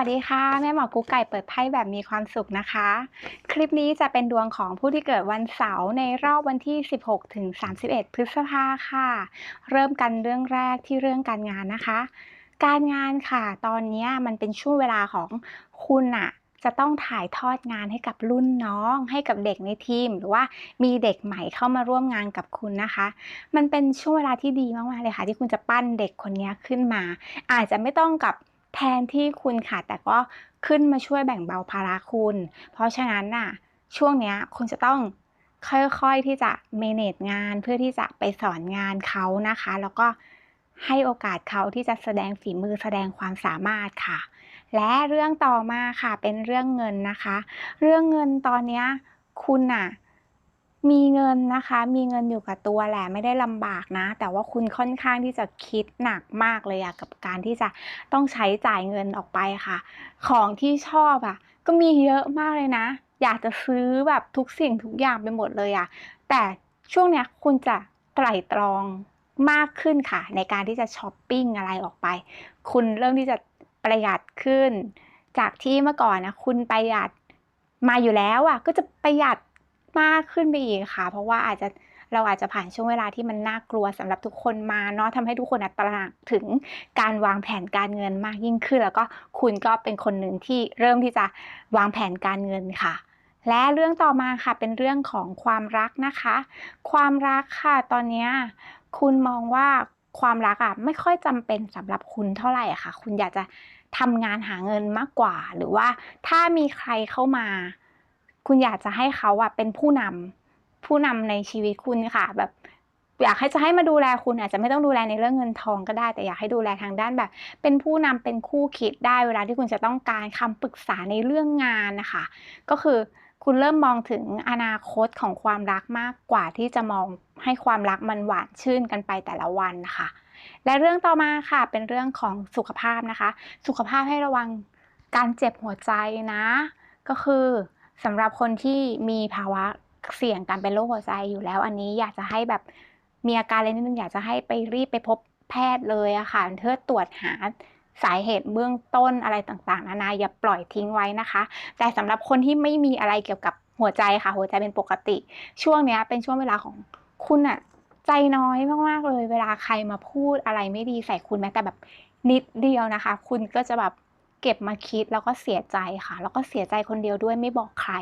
วัสดีค่ะ แม่หมอกุ๊กไก่เปิดไพ่แบบมีความสุขนะคะ คลิปนี้จะเป็นดวงของผู้ที่เกิดวันเสาร์ในรอบวันที่ 16 ถึง 31 พฤษภาค่ะ เริ่มกันเรื่องแรกที่เรื่องการงานนะคะ การงานค่ะ ตอนนี้มันเป็นช่วงเวลาของคุณอะจะต้องถ่ายทอดงานให้กับรุ่นน้องให้กับเด็กในทีม หรือว่ามีเด็กใหม่เข้ามาร่วมงานกับคุณนะคะ มันเป็นช่วงเวลาที่ดีมากๆเลยค่ะ ที่คุณจะปั้นเด็กคนนี้ขึ้นมา อาจจะไม่ต้องกับ แทนที่คุณค่ะ แต่ก็ขึ้นมาช่วยแบ่งเบาภาระคุณ เพราะฉะนั้นน่ะช่วงเนี้ยคุณจะต้องค่อยๆที่จะ manage งานเพื่อที่จะไปสอนงานเขานะคะ แล้วก็ให้โอกาสเขาที่จะแสดงฝีมือแสดงความสามารถค่ะ และเรื่องต่อมาค่ะเป็นเรื่องเงินนะคะ เรื่องเงินตอนเนี้ยคุณน่ะ มีเงินนะคะ มีเงินอยู่กับตัวแหละไม่ได้ลำบากนะ แต่ว่าคุณค่อนข้างที่จะคิดหนักมากเลยอะกับการที่จะต้องใช้จ่ายเงินออกไปค่ะ ของที่ชอบอะก็มีเยอะมากเลยนะ อยากจะซื้อแบบทุกสิ่งทุกอย่างไปหมดเลยอะแต่ช่วงเนี้ยคุณจะไตร่ตรองมากขึ้นค่ะ ในการที่จะช้อปปิ้งอะไรออกไป คุณเริ่มที่จะประหยัดขึ้น จากที่เมื่อก่อนนะคุณประหยัดมาอยู่แล้วอะก็จะประหยัด มากขึ้นไปอีกค่ะ เพราะว่าอาจจะเราอาจจะผ่านช่วงเวลาที่มันน่ากลัวสำหรับทุกคนมาเนาะทำให้ทุกคนตระหนักถึงการวางแผนการเงินมากยิ่งขึ้น แล้วก็คุณก็เป็นคนหนึ่งที่เริ่มที่จะวางแผนการเงินค่ะ และเรื่องต่อมาค่ะเป็นเรื่องของความรักนะคะ ความรักค่ะ ตอนนี้คุณมองว่าความรักอะไม่ค่อยจำเป็นสำหรับคุณเท่าไหร่ค่ะ คุณอยากจะทำงานหาเงินมากกว่า หรือว่าถ้ามีใครเข้ามา คุณอยากจะให้เขาอะเป็นผู้นำผู้นำในชีวิตคุณค่ะ แบบอยากให้จะให้มาดูแลคุณอาจจะไม่ต้องดูแลในเรื่องเงินทองก็ได้ แต่อยากให้ดูแลทางด้านแบบ เป็นผู้นำเป็นคู่คิดได้เวลาที่คุณจะต้องการคำปรึกษาในเรื่องงานนะคะ ก็คือคุณเริ่มมองถึงอนาคตของความรักมากกว่าที่จะมองให้ความรักมันหวานชื่นกันไปแต่ละวันนะคะ และเรื่องต่อมาค่ะเป็นเรื่องของสุขภาพนะคะ สุขภาพให้ระวังการเจ็บหัวใจนะ ก็คือ สำหรับคนที่มีภาวะเสี่ยงการเป็นโรคหัวใจอยู่แล้ว อันนี้อยากจะให้แบบมีอาการอะไรนิดนึงอยากจะให้ไปรีบไปพบแพทย์เลยอะค่ะเพื่อตรวจหาสาเหตุเบื้องต้นอะไรต่างๆ นานาอย่าปล่อยทิ้งไว้นะคะ แต่สำหรับคนที่ไม่มีอะไรเกี่ยวกับหัวใจค่ะ หัวใจเป็นปกติ ช่วงเนี้ยเป็นช่วงเวลาของคุณอะใจน้อยมากๆเลย เวลาใครมาพูดอะไรไม่ดีใส่คุณแม้แต่แบบนิดเดียวนะคะ คุณก็จะแบบ เก็บมาคิดแล้วก็เสียใจค่ะ แล้วก็เสียใจคนเดียวด้วยไม่บอกใคร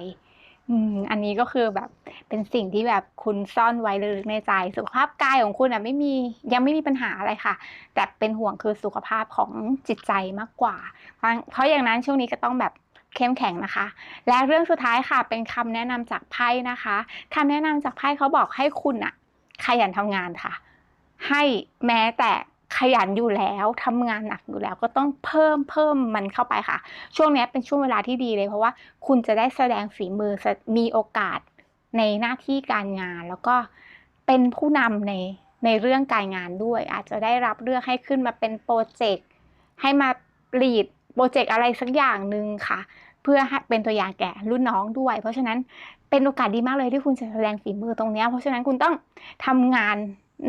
อืม อันนี้ก็คือแบบเป็นสิ่งที่แบบคุณซ่อนไว้ลึกๆในใจ สุขภาพกายของคุณอะไม่มียังไม่มีปัญหาอะไรค่ะ แต่เป็นห่วงคือสุขภาพของจิตใจมากกว่า เพราะเพราะอย่างนั้นช่วงนี้ก็ต้องแบบเข้มแข็งนะคะ และเรื่องสุดท้ายค่ะ เป็นคำแนะนำจากไพ่นะคะคำแนะนำจากไพ่เขาบอกให้คุณอะขยันทำงานค่ะ ให้แม้แต่ ขยันอยู่แล้วทำงานหนักอยู่แล้วก็ต้องเพิ่มเพิ่มมันเข้าไปค่ะ ช่วงนี้เป็นช่วงเวลาที่ดีเลย เพราะว่าคุณจะได้แสดงฝีมือมีโอกาสในหน้าที่การงาน แล้วก็เป็นผู้นำในในเรื่องการงานด้วย อาจจะได้รับเลือกให้ขึ้นมาเป็นโปรเจกต์ให้มาลีดโปรเจกต์อะไรสักอย่างหนึ่งค่ะ เพื่อเป็นตัวอย่างแก่รุ่นน้องด้วย เพราะฉะนั้นเป็นโอกาสดีมากเลยที่คุณจะแสดงฝีมือตรงนี้ เพราะฉะนั้นคุณต้องทำงาน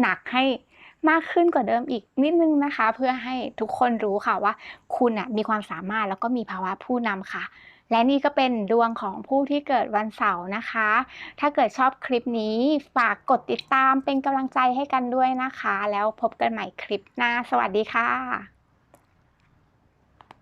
หนักให้ มากขึ้นกว่าเดิมอีกนิดนึงนะคะ เพื่อให้ทุกคนรู้ค่ะว่า คุณนะมีความสามารถแล้วก็มีภาวะผู้นำค่ะ และนี่ก็เป็นดวงของผู้ที่เกิดวันเสาร์นะคะ ถ้าเกิดชอบคลิปนี้ฝากกดติดตามเป็นกำลังใจให้กันด้วยนะคะ แล้วพบกันใหม่คลิปหน้า สวัสดีค่ะ